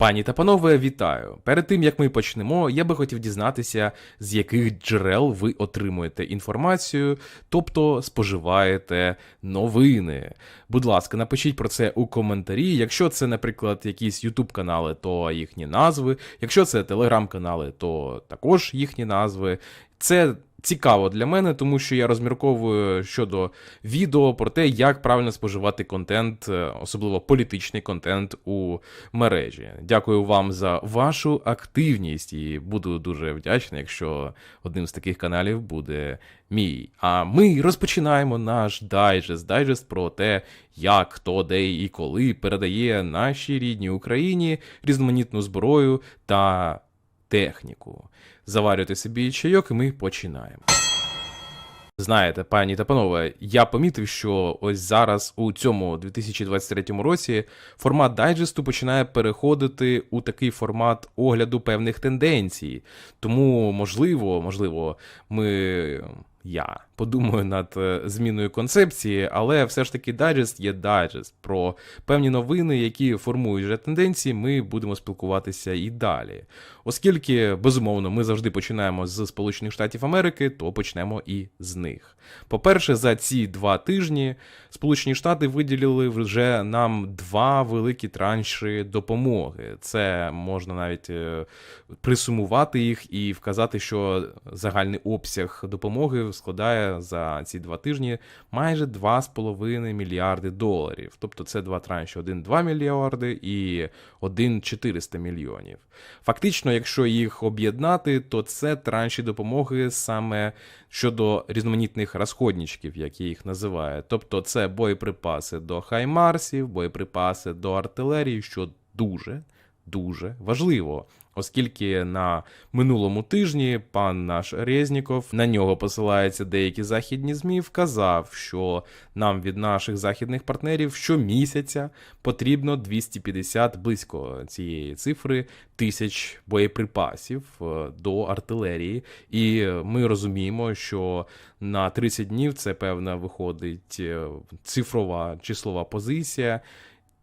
Пані та панове, вітаю! Перед тим як ми почнемо, я би хотів дізнатися, з яких джерел ви отримуєте інформацію, тобто споживаєте новини. Будь ласка, напишіть про це у коментарі. Якщо це, наприклад, якісь YouTube канали, то їхні назви. Якщо це телеграм-канали, то також їхні назви. Це цікаво для мене, тому що я розмірковую щодо відео про те, як правильно споживати контент, е, особливо політичний контент у мережі. Дякую вам за вашу активність і буду дуже вдячний, якщо одним з таких каналів буде мій. А ми розпочинаємо наш дайджест, дайджест про те, як, хто, де і коли передає нашій рідній Україні різноманітну зброю та техніку. Заварюйте собі чайок, і ми починаємо. Знаєте, пані та панове, я помітив, що ось зараз у цьому 2023 році формат дайджесту починає переходити у такий формат огляду певних тенденцій. Тому, можливо, можливо, ми. Я подумаю над е, зміною концепції, але все ж таки дайджест є дайджест. Про певні новини, які формують вже тенденції, ми будемо спілкуватися і далі. Оскільки, безумовно, ми завжди починаємо з Сполучених Штатів Америки, то почнемо і з них. По-перше, за ці два тижні Сполучені Штати виділили вже нам два великі транші допомоги. Це можна навіть е, присумувати їх і вказати, що загальний обсяг допомоги складає за ці два тижні майже 2,5 мільярди доларів. Тобто це два транші: один 2 мільярди і один 400 мільйонів. Фактично, якщо їх об'єднати, то це транші допомоги саме щодо різноманітних розходничків, як я їх називаю. Тобто, це боєприпаси до хаймарсів, боєприпаси до артилерії, що дуже дуже важливо. Оскільки на минулому тижні пан наш Резніков, на нього посилаються деякі західні ЗМІ, вказав, що нам від наших західних партнерів щомісяця потрібно 250 близько цієї цифри тисяч боєприпасів е, до артилерії. І ми розуміємо, що на 30 днів це певна виходить е, цифрова числова позиція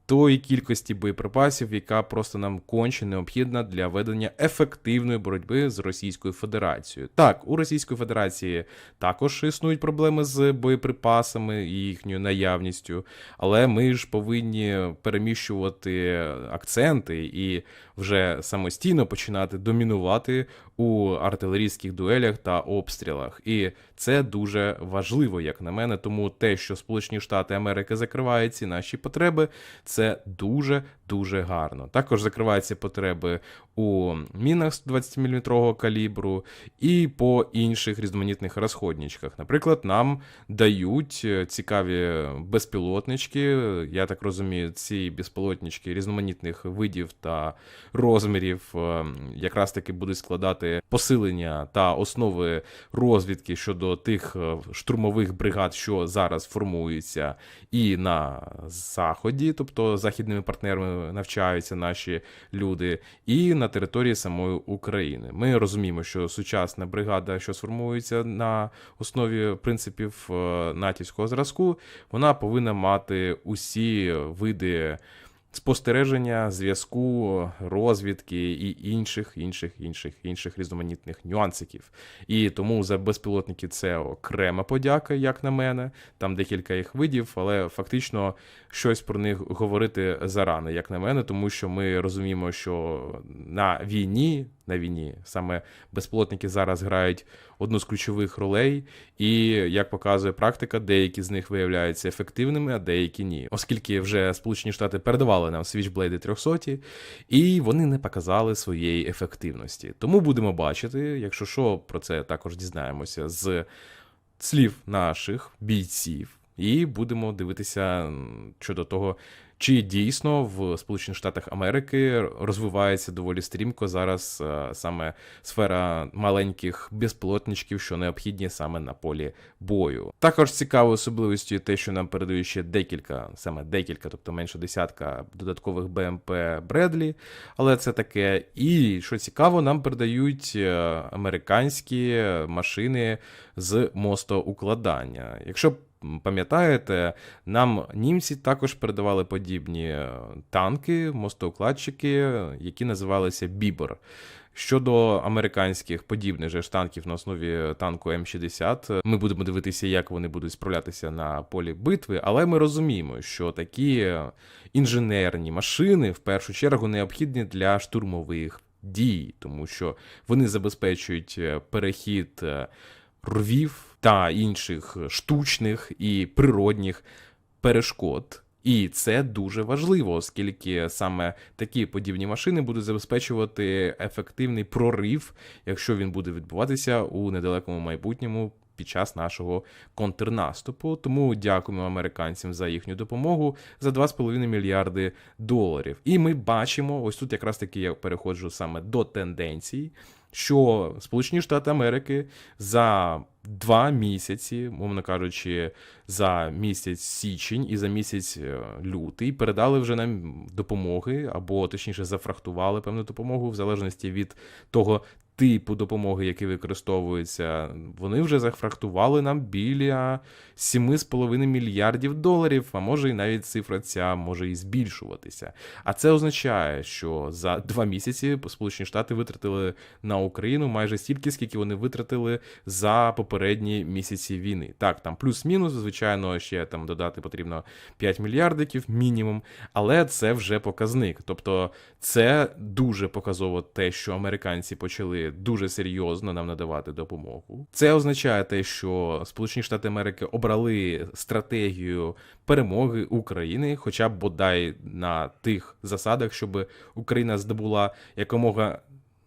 тої кількості боєприпасів, яка просто нам конче необхідна для ведення ефективної боротьби з Російською Федерацією. Так, у Російської Федерації також існують проблеми з боєприпасами і їхньою наявністю, але ми ж повинні переміщувати акценти і вже самостійно починати домінувати у артилерійських дуелях та обстрілах. І це дуже важливо, як на мене. Тому те, що Сполучені Штати Америки закривають ці наші потреби, це дуже дуже гарно. Також закриваються потреби у мінах 120 мм калібру і по інших різноманітних розходничках. Наприклад, нам дають е, цікаві безпілотнички. Я так розумію, ці безпілотнички різноманітних видів та розмірів е, якраз таки будуть складати посилення та основи розвідки щодо тих е, штурмових бригад, що зараз формуються, і на заході, тобто західними партнерами навчаються наші люди, і на території самої України. Ми розуміємо, що сучасна бригада, що сформується на основі принципів е, натівського зразку, вона повинна мати усі види спостереження, зв'язку, розвідки і інших, інших, інших, інших різноманітних нюансиків. І тому за безпілотники це окрема подяка, як на мене. Там декілька їх видів, але фактично щось про них говорити зарано, як на мене, тому що ми розуміємо, що на війні. На війні саме безпілотники зараз грають одну з ключових ролей, і як показує практика, деякі з них виявляються ефективними, а деякі ні. Оскільки вже Сполучені Штати передавали нам Switchblade 300, і вони не показали своєї ефективності. Тому будемо бачити, якщо що, про це також дізнаємося з слів наших бійців, і будемо дивитися щодо того. Чи дійсно в Сполучених Штатах Америки розвивається доволі стрімко зараз е, саме сфера маленьких безпілотничків, що необхідні саме на полі бою? Також цікавою особливістю те, що нам передають ще декілька, саме декілька, тобто менше десятка додаткових БМП Бредлі, але це таке. І що цікаво, нам передають е, американські машини з мостоукладання. Якщо пам'ятаєте, нам німці також передавали подібні е, танки, мостоукладчики, які називалися Бібер. Щодо американських подібних же танків на основі танку М60, ми будемо дивитися, як вони будуть справлятися на полі битви, але ми розуміємо, що такі інженерні машини в першу чергу необхідні для штурмових дій, тому що вони забезпечують е, перехід е, рвів та інших штучних і природних перешкод. І це дуже важливо, оскільки саме такі подібні машини будуть забезпечувати ефективний прорив, якщо він буде відбуватися у недалекому майбутньому під час нашого контрнаступу. Тому дякуємо американцям за їхню допомогу за 2,5 мільярди доларів. І ми бачимо, ось тут якраз таки я переходжу саме до тенденцій, що Сполучені Штати Америки за два місяці, мовно кажучи, за місяць січень і за місяць е, лютий передали вже нам допомоги, або точніше зафрахтували певну допомогу, в залежності від того типу допомоги, який використовується. Вони вже зафрахтували нам біля 7,5 мільярдів доларів, а може і навіть цифра ця може і збільшуватися. А це означає, що за два місяці Сполучені Штати витратили на Україну майже стільки, скільки вони витратили за попередні місяці війни. Так, там плюс-мінус, звичайно, ще там додати потрібно 5 мільярдиків мінімум, але це вже показник. Тобто, це дуже показово те, що американці почали дуже серйозно нам надавати допомогу. Це означає те, що Сполучені Штати Америки обрали стратегію перемоги України, хоча б бодай на тих засадах, щоб Україна здобула якомога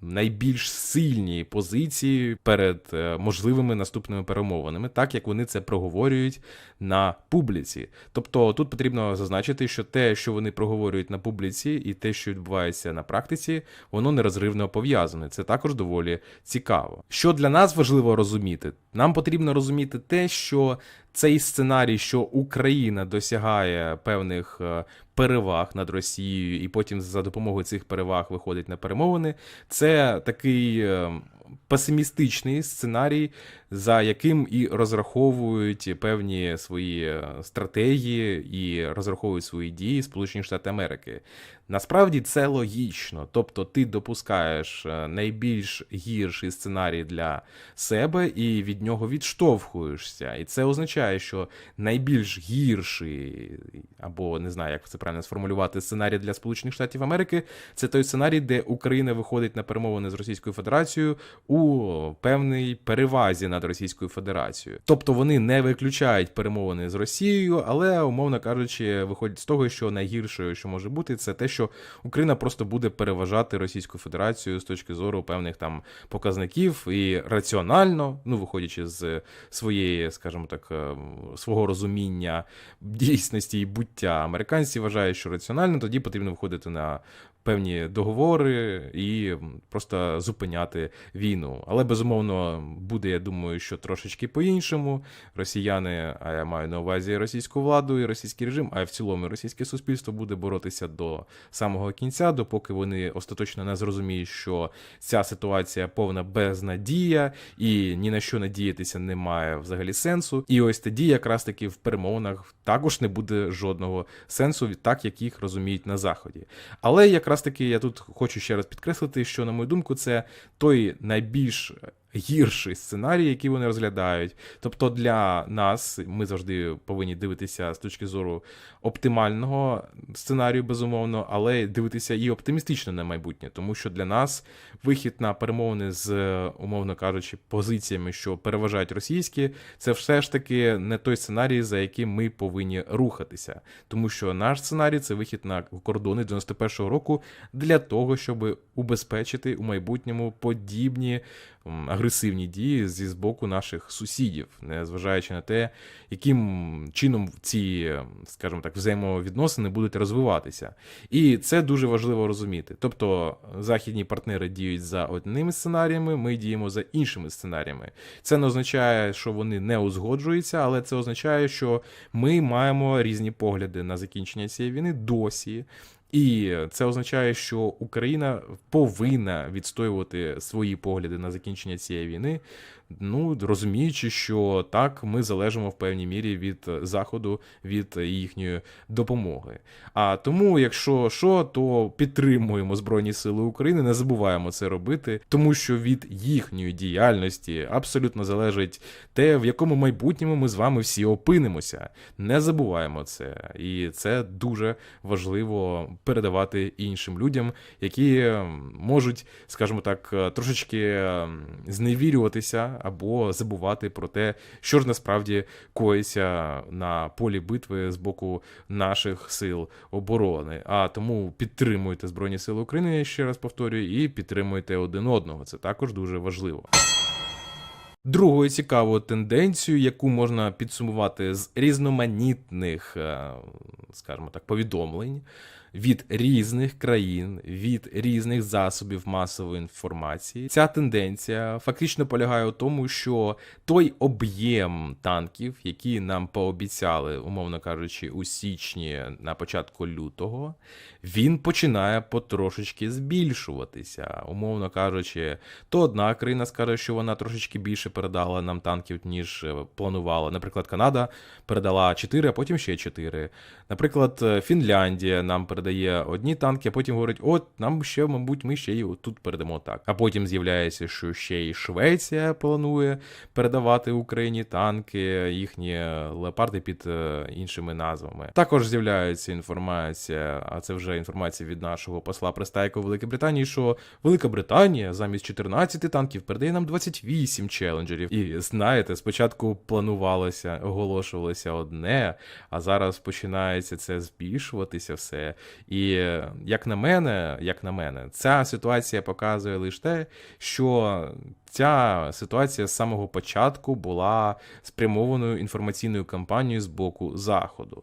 найбільш сильні позиції перед е, можливими наступними перемовинами, так як вони це проговорюють на публіці. Тобто тут потрібно зазначити, що те, що вони проговорюють на публіці, і те, що відбувається на практиці, воно нерозривно пов'язане. Це також доволі цікаво. Що для нас важливо розуміти, нам потрібно розуміти те, що цей сценарій, що Україна досягає певних е, переваг над Росією, і потім за допомогою цих переваг виходить на перемовини, це такий е, песимістичний сценарій, за яким і розраховують певні свої е, стратегії і розраховують свої дії Сполучені Штати Америки. Насправді це логічно, тобто ти допускаєш е, найбільш гірший сценарій для себе і від нього відштовхуєшся. І це означає, що найбільш гірший, або не знаю, як це правильно сформулювати, сценарій для Сполучених Штатів Америки це той сценарій, де Україна виходить на перемовини з Російською Федерацією у певній перевазі над Російською Федерацією. Тобто вони не виключають перемовини з Росією, але, умовно кажучи, виходять з того, що найгіршою, що може бути, це те, що Україна просто буде переважати Російську Федерацію з точки зору певних там показників і раціонально, ну виходячи з своєї, скажімо так, е, свого розуміння дійсності і буття. Американці вважають, що раціонально тоді потрібно виходити на певні договори і просто зупиняти війну. Але безумовно буде, я думаю, що трошечки по-іншому. Росіяни, а я маю на увазі російську владу і російський режим, а в цілому російське суспільство буде боротися до самого кінця, допоки вони остаточно не зрозуміють, що ця ситуація повна безнадія і ні на що надіятися немає взагалі сенсу. І ось тоді, якраз таки в перемовинах також не буде жодного сенсу, так як їх розуміють на заході. Але якраз таки я тут хочу ще раз підкреслити, що на мою думку, це той найбільш гірший сценарій, який вони розглядають. Тобто для нас ми завжди повинні дивитися з точки зору оптимального сценарію, безумовно, але дивитися і оптимістично на майбутнє, тому що для нас вихід на перемовини з, умовно кажучи, позиціями, що переважають російські, це все ж таки не той сценарій, за яким ми повинні рухатися, тому що наш сценарій це вихід на кордони 91-го року для того, щоб убезпечити у майбутньому подібні агресивні дії зі з боку наших сусідів, незважаючи на те, яким чином ці, скажімо так, взаємовідносини будуть розвиватися. І це дуже важливо розуміти. Тобто західні партнери діють за одними сценаріями, ми діємо за іншими сценаріями. Це не означає, що вони не узгоджуються, але це означає, що ми маємо різні погляди на закінчення цієї війни досі. І це означає, що Україна повинна відстоювати свої погляди на закінчення цієї війни. Ну розуміючи, що так ми залежимо в певній мірі від заходу, від їхньої допомоги. А тому, якщо що, то підтримуємо Збройні Сили України, не забуваємо це робити, тому що від їхньої діяльності абсолютно залежить те, в якому майбутньому ми з вами всі опинимося. Не забуваємо це, і це дуже важливо передавати іншим людям, які можуть, скажімо так, е, трошечки зневірюватися або забувати про те, що ж насправді коїться на полі битви з боку наших сил оборони. А тому підтримуйте Збройні Сили України, я ще раз повторюю, і підтримуйте один одного. Це також дуже важливо. Другою цікавою тенденцією, яку можна підсумувати з різноманітних, е, скажімо так, повідомлень від різних країн, від різних засобів масової інформації, ця тенденція фактично полягає у тому, що той об'єм танків, які нам пообіцяли, умовно кажучи, у січні на початку лютого, він починає потрошечки збільшуватися. Умовно кажучи, то одна країна скаже, що вона трошечки більше передала нам танків, ніж е, планувала. Наприклад, Канада передала 4, а потім ще 4. Наприклад, е, Фінляндія нам передає одні танки, а потім говорить, от нам ще, мабуть, ми ще й тут передамо так. А потім з'являється, що ще й Швеція планує передавати Україні танки, їхні леопарди під е, іншими назвами. Також з'являється інформація, а це вже інформація від нашого посла Пристайко Великої Британії, що Велика Британія замість 14 танків передає нам 28 челенджерів. І знаєте, спочатку планувалося, оголошувалося одне, а зараз починається це збільшуватися все. І як на мене, як на мене, ця ситуація показує лише те, що ця ситуація з самого початку була спрямованою інформаційною кампанією з боку Заходу.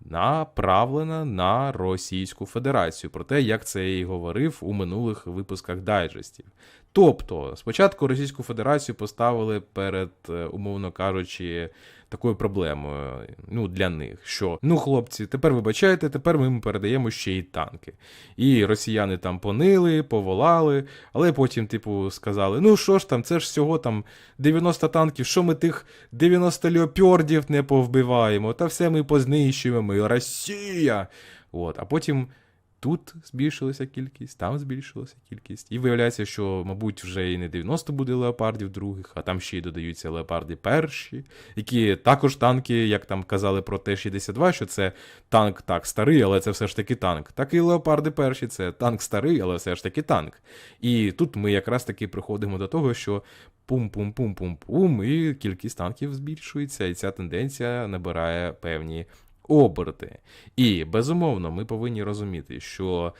Направлена на Російську Федерацію, про те, як це я і говорив у минулих випусках дайджестів. Тобто, спочатку Російську Федерацію поставили перед, е, умовно кажучи, такою проблемою ну, для них, що ну, хлопці, тепер вибачайте, тепер ми їм передаємо ще й танки. І росіяни там понили, поволали, але потім, типу, сказали: ну що ж там, це ж всього там 90 танків, що ми тих 90 леопардів не повбиваємо, та все ми познищуємо, ми Росія. От, А потім. Тут збільшилася кількість, там збільшилася кількість. І виявляється, що, мабуть, вже і не 90 буде леопардів других, а там ще й додаються леопарди перші, які також танки, як там казали про Т-62, що це танк так старий, але це все ж таки танк. Так і леопарди перші це танк старий, але все ж таки танк. І тут ми якраз таки приходимо до того, що пум-пум-пум-пум-пум, і кількість танків збільшується, і ця тенденція набирає певні оберти. І безумовно, ми повинні розуміти, що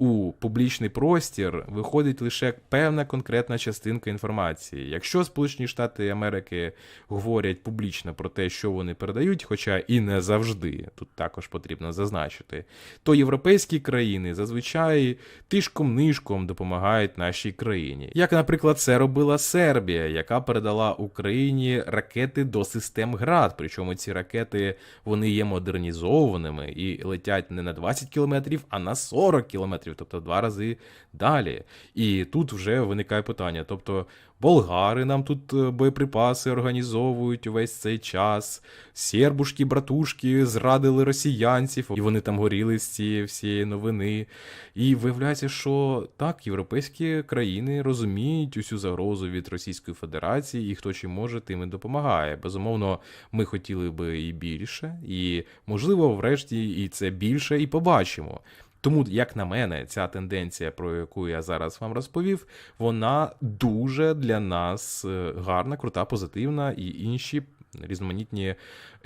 у публічний простір виходить лише певна конкретна частинка інформації. Якщо Сполучені Штати Америки говорять публічно про те, що вони передають, хоча і не завжди, тут також потрібно зазначити, то європейські країни зазвичай тишком-нишком допомагають нашій країні. Як, наприклад, це робила Сербія, яка передала Україні ракети до систем ГРАД. Причому ці ракети вони є модернізованими і летять не на 20 кілометрів, а на 40 кілометрів тобто в два рази далі. І тут вже виникає питання. Тобто, болгари нам тут е, боєприпаси організовують увесь цей час, сербушки, братушки зрадили росіянців, і вони там горіли з цієї всієї новини. І виявляється, що так, європейські країни розуміють усю загрозу від Російської Федерації, і хто чи може, тим і допомагає. Безумовно, ми хотіли би і більше, і можливо, врешті, і це більше, і побачимо. Тому, як на мене, ця тенденція, про яку я зараз вам розповів, вона дуже для нас е, гарна, крута, позитивна і інші різноманітні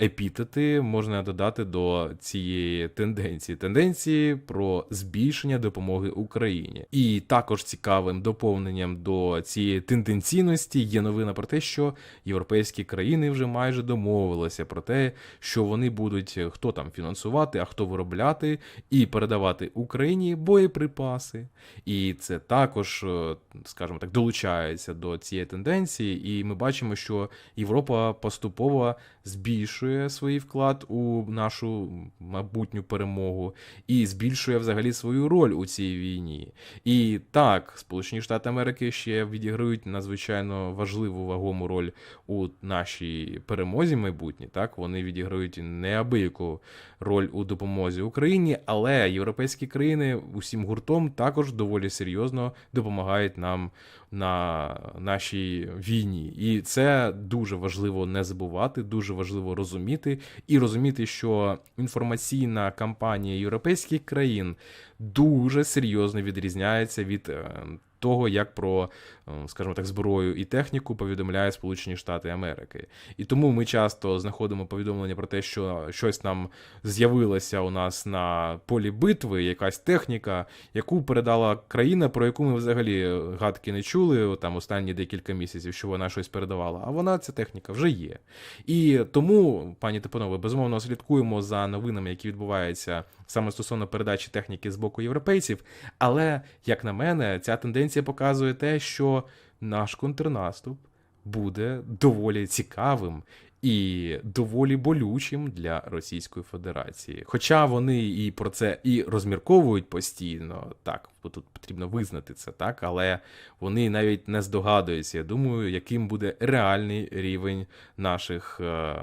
епітети можна додати до цієї тенденції. Тенденції про збільшення допомоги Україні. І також цікавим доповненням до цієї тенденційності є новина про те, що європейські країни вже майже домовилися про те, що вони будуть хто там фінансувати, а хто виробляти і передавати Україні боєприпаси. І це також, е, скажімо так, долучається до цієї тенденції, і ми бачимо, що Європа поступово збільшує свій вклад у нашу майбутню перемогу і збільшує взагалі свою роль у цій війні. І так, Сполучені Штати Америки ще відіграють надзвичайно важливу вагому роль у нашій перемозі майбутній. Так, вони відіграють неабияку роль у допомозі Україні, але європейські країни усім гуртом також доволі серйозно допомагають нам на нашій війні. І це дуже важливо не забувати, дуже важливо розуміти і розуміти, що інформаційна кампанія європейських країн дуже серйозно відрізняється від е, того, як про, е, скажімо так, зброю і техніку повідомляє Сполучені Штати Америки. І тому ми часто знаходимо повідомлення про те, що щось нам з'явилося у нас на полі битви, якась техніка, яку передала країна, про яку ми взагалі гадки не чули там останні декілька місяців, що вона щось передавала. А вона ця техніка вже є. І тому, пані та панове, безумовно слідкуємо за новинами, які відбуваються саме стосовно передачі техніки з боку європейців. Але, як на мене, ця тенденція показує те, що наш контрнаступ буде доволі цікавим. І доволі болючим для Російської Федерації. Хоча вони і про це і розмірковують постійно, так, бо тут потрібно визнати це, так, але вони навіть не здогадуються, я думаю, яким буде реальний рівень наших е-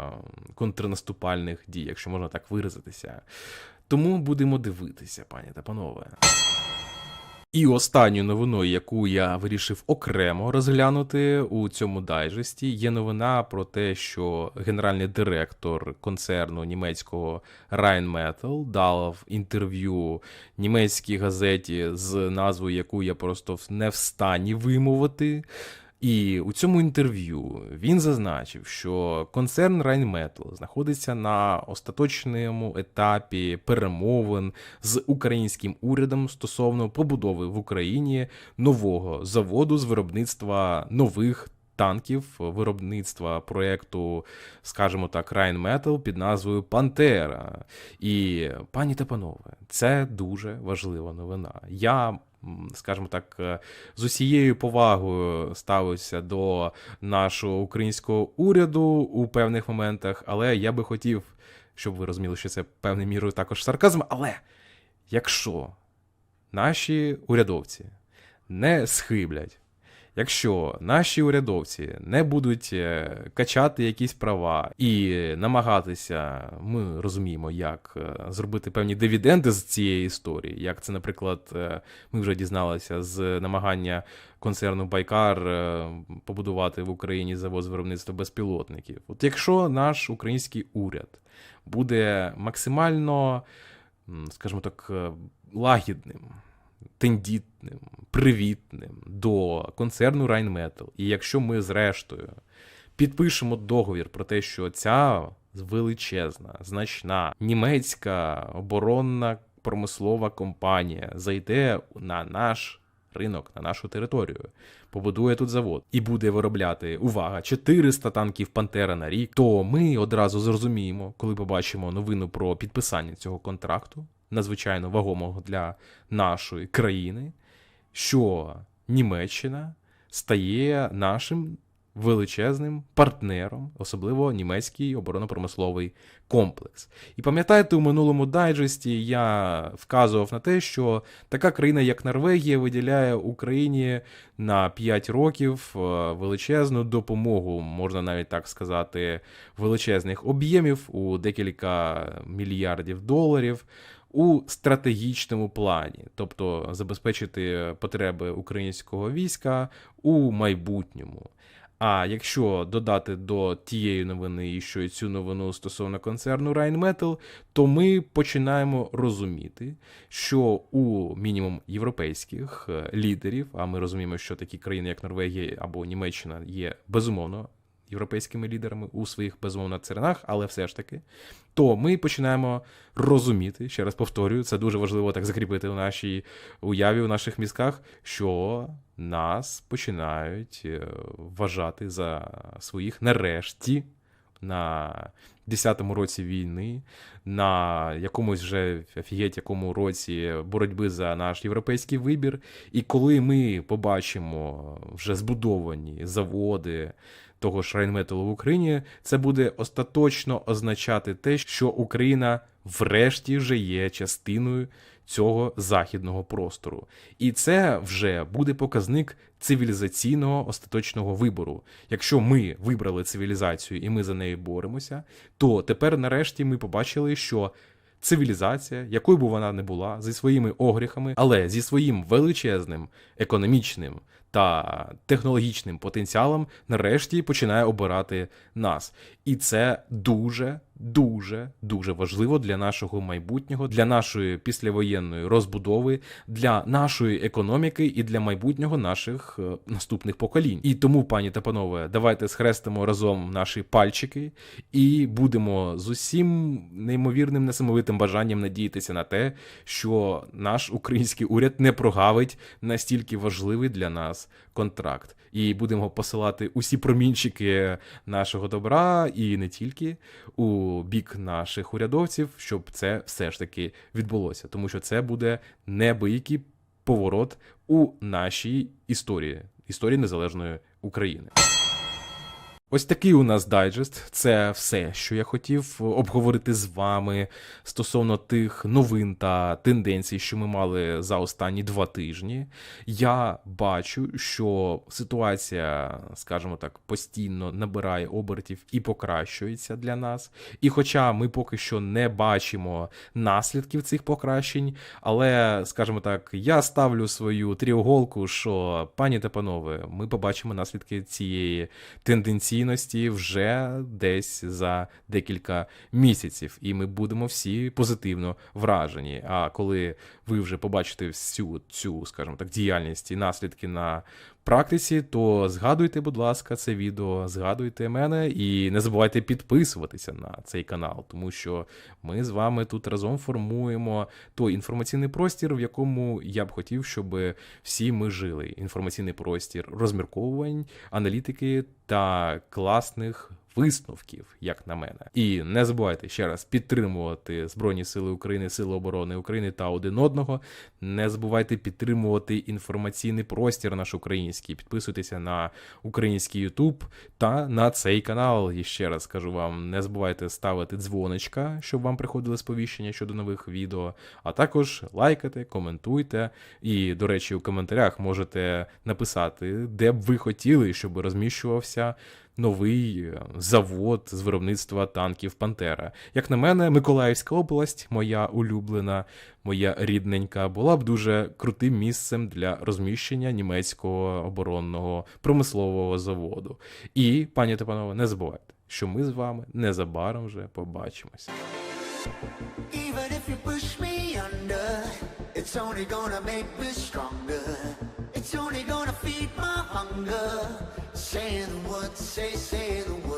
контрнаступальних дій, якщо можна так виразитися. Тому будемо дивитися, пані та панове. І останню новиною, яку я вирішив окремо розглянути у цьому дайджесті, є новина про те, що генеральний директор концерну німецького Rheinmetall дав інтерв'ю німецькій газеті з назвою, яку я просто не в стані вимовити. І у цьому інтерв'ю він зазначив, що концерн Rheinmetall знаходиться на остаточному етапі перемовин з українським урядом стосовно побудови в Україні нового заводу з виробництва нових. Танків виробництва проєкту, скажімо так, Rheinmetall під назвою Пантера. І пані та панове, це дуже важлива новина. Я скажімо так, е, з усією повагою ставився до нашого українського уряду у певних моментах, але я би хотів, щоб ви розуміли, що це певною мірою також сарказм. Але якщо наші урядовці не схиблять Якщо наші урядовці не будуть е, качати якісь права і намагатися, ми розуміємо, як е, зробити певні дивіденди з цієї історії, як це, наприклад, е, ми вже дізналися з намагання концерну Байкар побудувати в Україні завод з виробництва безпілотників. От якщо наш український уряд буде максимально, скажімо так, лагідним тендітним, привітним до концерну Rheinmetall. І якщо ми, зрештою, підпишемо договір про те, що ця величезна, значна німецька оборонна промислова компанія зайде на наш ринок, на нашу територію, побудує тут завод і буде виробляти увага 400 танків Пантера на рік, то ми одразу зрозуміємо, коли побачимо новину про підписання цього контракту надзвичайно вагомого для нашої країни, що Німеччина стає нашим величезним партнером, особливо німецький оборонно-промисловий комплекс. І пам'ятаєте, у минулому дайджесті я вказував на те, що така країна, як Норвегія, виділяє Україні на 5 років е, величезну допомогу, можна навіть так сказати, величезних об'ємів у декілька мільярдів доларів у стратегічному плані, тобто забезпечити потреби українського війська у майбутньому. А якщо додати до тієї новини, і що і цю новину стосовно концерну Rheinmetall, то ми починаємо розуміти, що у мінімум європейських е, лідерів, а ми розуміємо, що такі країни, як Норвегія або Німеччина, є безумовно європейськими лідерами у своїх безумовно царинах, але все ж таки, то ми починаємо розуміти, ще раз повторюю, це дуже важливо так закріпити у нашій уяві, у наших мізках, що нас починають е, вважати за своїх нарешті. На 10-му році війни, на якомусь вже офігеть якому році боротьби за наш європейський вибір. І коли ми побачимо вже збудовані заводи, того ж Райнметалу в Україні, це буде остаточно означати те, що Україна врешті вже є частиною цього західного простору. І це вже буде показник цивілізаційного остаточного вибору. Якщо ми вибрали цивілізацію і ми за нею боремося, то тепер нарешті ми побачили, що цивілізація, якою б вона не була, зі своїми огріхами, але зі своїм величезним економічним та технологічним потенціалом, нарешті починає обирати нас. І це дуже, дуже, дуже важливо для нашого майбутнього, для нашої післявоєнної розбудови, для нашої економіки і для майбутнього наших е, наступних поколінь. І тому, пані та панове, давайте схрестимо разом наші пальчики і будемо з усім неймовірним несамовитим бажанням надіятися на те, що наш український уряд не прогавить настільки важливий для нас контракт. І будемо посилати усі промінчики нашого добра і не тільки у бік наших урядовців, щоб це все ж таки відбулося, тому що це буде небиякий поворот у нашій історії, історії незалежної України. Ось такий у нас дайджест. Це все, що я хотів обговорити з вами стосовно тих новин та тенденцій, що ми мали за останні два тижні. Я бачу, що ситуація, скажімо так, постійно набирає обертів і покращується для нас. І хоча ми поки що не бачимо наслідків цих покращень, але, скажімо так, я ставлю свою тріуголку, що пані та панове, ми побачимо наслідки цієї тенденційності вже десь за декілька місяців, і ми будемо всі позитивно вражені. А коли ви вже побачите всю цю, скажімо так, діяльність і наслідки на практиці, то згадуйте, будь ласка, це відео, згадуйте мене і не забувайте підписуватися на цей канал, тому що ми з вами тут разом формуємо той інформаційний простір, в якому я б хотів, щоб всі ми жили. Інформаційний простір розмірковувань, аналітики та класних висновків, як на мене. І не забувайте ще раз підтримувати Збройні Сили України, Сили оборони України та один одного. Не забувайте підтримувати інформаційний простір наш український. Підписуйтеся на український Ютуб та на цей канал. І ще раз кажу вам: не забувайте ставити дзвоничка, щоб вам приходили сповіщення щодо нових відео. А також лайкайте, коментуйте. І, до речі, у коментарях можете написати, де б ви хотіли, щоб розміщувався новий е, завод з виробництва танків Пантера. Як на мене, Миколаївська область, моя улюблена, моя рідненька, була б дуже крутим місцем для розміщення німецького оборонного промислового заводу. І, пані та панове, не забувайте, що ми з вами незабаром вже побачимось. Even if you push me under, it's only gonna make me stronger. It's only gonna feed my hunger. say, say the word.